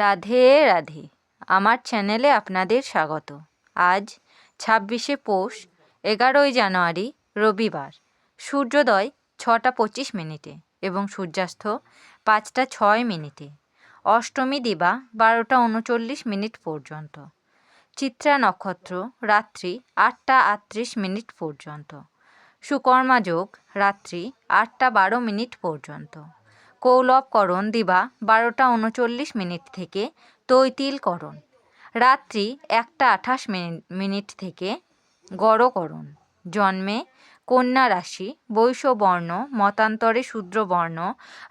রাধে রাধে। আমার চ্যানেলে আপনাদের স্বাগত। আজ ছাব্বিশে পৌষ, এগারোই জানুয়ারি, রবিবার। সূর্যোদয় ছটা পঁচিশ মিনিটে এবং সূর্যাস্ত পাঁচটা ছয় মিনিটে। অষ্টমী দিবা বারোটা উনচল্লিশ মিনিট পর্যন্ত। চিত্রা নক্ষত্র রাত্রি আটটা আটত্রিশ মিনিট পর্যন্ত। সুকর্মা যোগ রাত্রি আটটা বারো মিনিট পর্যন্ত। কৌলবকরণ দিবা বারোটা উনচল্লিশ মিনিট থেকে তৈতিলকরণ। রাত্রি একটা আঠাশ মিনিট থেকে গড়করণ। জন্মে কন্যা রাশি বৈশ্যবর্ণ মতান্তরে শূদ্রবর্ণ,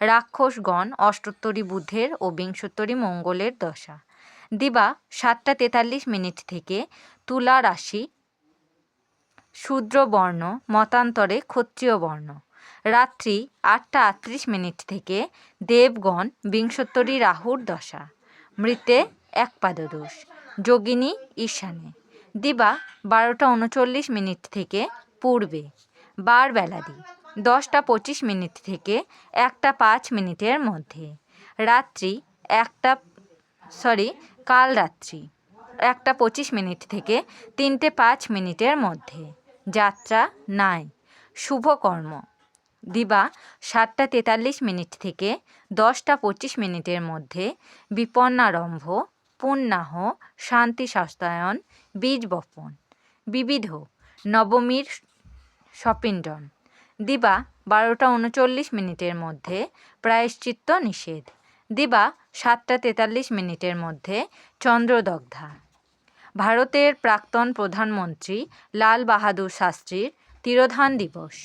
রাক্ষসগণ, অষ্টোত্তরী বুধের ও বিংশোত্তরী মঙ্গলের দশা। দিবা সাতটা তেতাল্লিশ মিনিট থেকে তুলা রাশি, শূদ্রবর্ণ, মতান্তরে ক্ষত্রিয় বর্ণ রাত্রি আটটা আটত্রিশ মিনিট থেকে দেবগণ বিংশোত্তরী রাহুর দশা। মৃতে এক পাদদোষ। যোগিনী ঈশানে। দিবা বারোটা উনচল্লিশ মিনিট থেকে পূর্বে। বার বেলাদি। দশটা পঁচিশ মিনিট থেকে একটা পাঁচ মিনিটের মধ্যে। রাত্রি একটা, সরি, কাল রাত্রি। একটা পঁচিশ মিনিট থেকে তিনটে পাঁচ মিনিটের মধ্যে। যাত্রা নাই। শুভকর্ম দিবা সাতটা তেতাল্লিশ মিনিট থেকে দশটা পঁচিশ মিনিটের মধ্যে বিপন্নারম্ভ পুণ্যাহ শান্তি শাস্তায়ন, বীজ বপন। বিবিধ নবমীর সপিণ্ডন। দিবা বারোটা উনচল্লিশ মিনিটের মধ্যে প্রায়শ্চিত্ত নিষেধ। দিবা সাতটা তেতাল্লিশ মিনিটের মধ্যে চন্দ্রদগ্ধা। ভারতের প্রাক্তন প্রধানমন্ত্রী লাল বাহাদুর শাস্ত্রীর তিরোধান দিবস।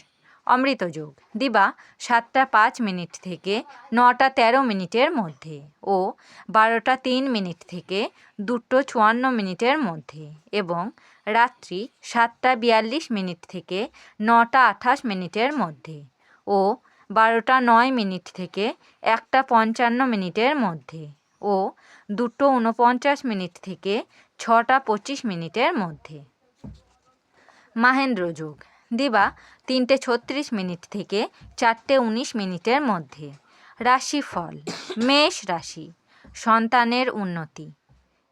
অমৃতযোগ দিবা সাতটা পাঁচ মিনিট থেকে নটা তেরো মিনিটের মধ্যে ও বারোটা তিন মিনিট থেকে দুটো চুয়ান্ন মিনিটের মধ্যে এবং রাত্রি সাতটা বিয়াল্লিশ মিনিট থেকে নটা আঠাশ মিনিটের মধ্যে ও বারোটা নয় মিনিট থেকে একটা পঞ্চান্ন মিনিটের মধ্যে ও দুটো উনপঞ্চাশ মিনিট থেকে ছটা পঁচিশ মিনিটের মধ্যে। মাহেন্দ্র যোগ। দিবা তিনটে ছত্রিশ মিনিট থেকে চারটে উনিশ মিনিটের মধ্যে। রাশিফল, মেষ রাশি, সন্তানের উন্নতি,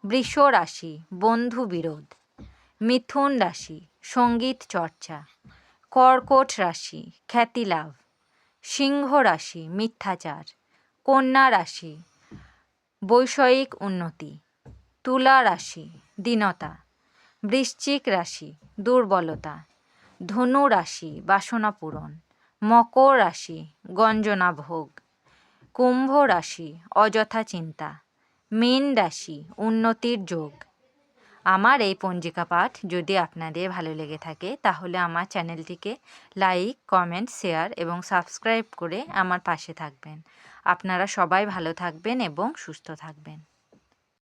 বৃষ রাশি, বন্ধু বিরোধ, মিথুন রাশি, সংগীত চর্চা, কর্কট রাশি, খ্যাতি লাভ, সিংহ রাশি, মিথ্যাচার, কন্যা রাশি, বৈষয়িক উন্নতি, তুলা রাশি, দীনতা, বৃশ্চিক রাশি, দুর্বলতা ধনু রাশি বাসনা পূরণ, মকর রাশি, গঞ্জনা ভোগ, কুম্ভ রাশি, অযথা চিন্তা, মীন রাশি, উন্নতির যোগ। আমার এই পঞ্জিকা পাঠ যদি আপনাদের ভালো লেগে থাকে, তাহলে আমার চ্যানেলটিকে লাইক, কমেন্ট, শেয়ার এবং সাবস্ক্রাইব করে আমার পাশে থাকবেন। আপনারা সবাই ভালো থাকবেন এবং সুস্থ থাকবেন।